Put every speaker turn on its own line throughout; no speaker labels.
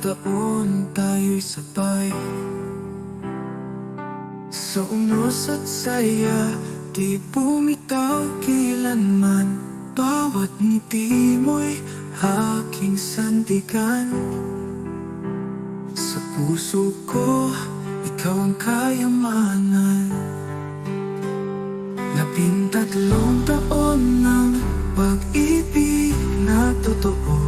taon tayo'y sabay. Sa unos at saya Di bumitaw kailanman. Bawat ngiti mo'y aking sandigan. Sa puso ko, ikaw ang kayamanan. Labintatlong taon ng pag-ibig na totoo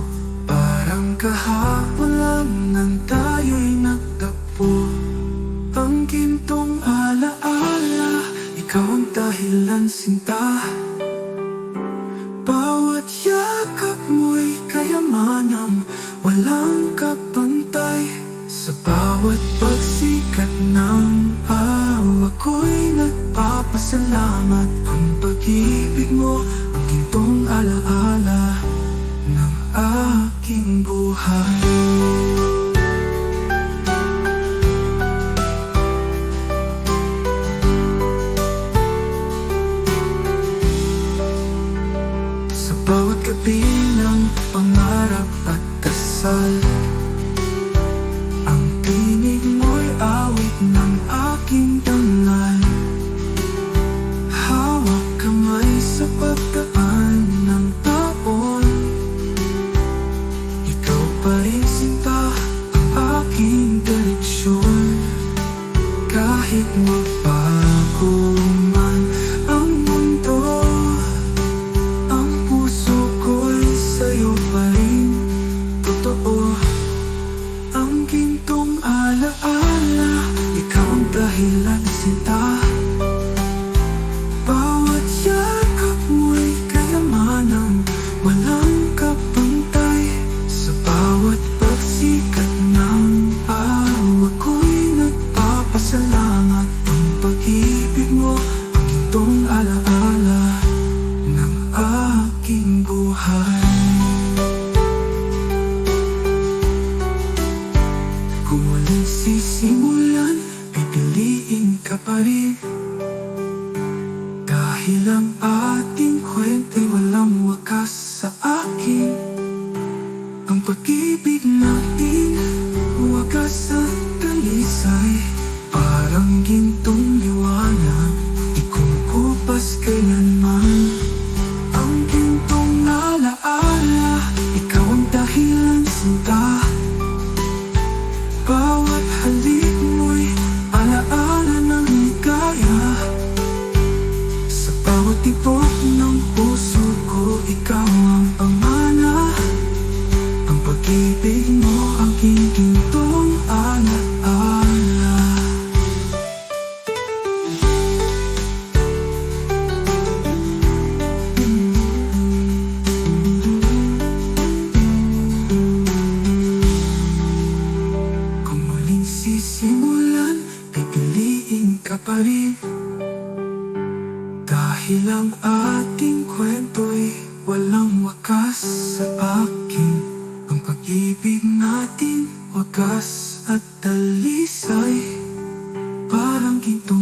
Bawat yakap mo'y kayamanang Walang kapantay. Sa bawat pagsikat ng awa ko'y nagpapasalamat. Ang pag-ibig mo Ang gintong alaala Ng aking buhay bawat gabi ng pangarap at dasal Ang tinig mo'y awit ng aking dangal Hawak kamay sa pagdaan ng taon Ikaw pa rin sinta ang aking direksyon. Kahit magbago alaala Ikaw ang dahilan sinta Bawat yakap mo'y kayamanang Walang kapantay Sa bawat pagsikat ng awa ko'y nagpapasalamat Ang pag-ibig mo Ang gintong alaala ng aking buhay sisimulan, pipiliin ka pa rin. Dahil ang ating kwento'y walang wakas sa akin. Ang pag-ibig natin, wagas at talisay Parang gintong pipiliin ka pa rin. Dahil ang ating kwento'y walang wakas sa akin. Ang pag-ibig natin wagas at talisay. Parang ginto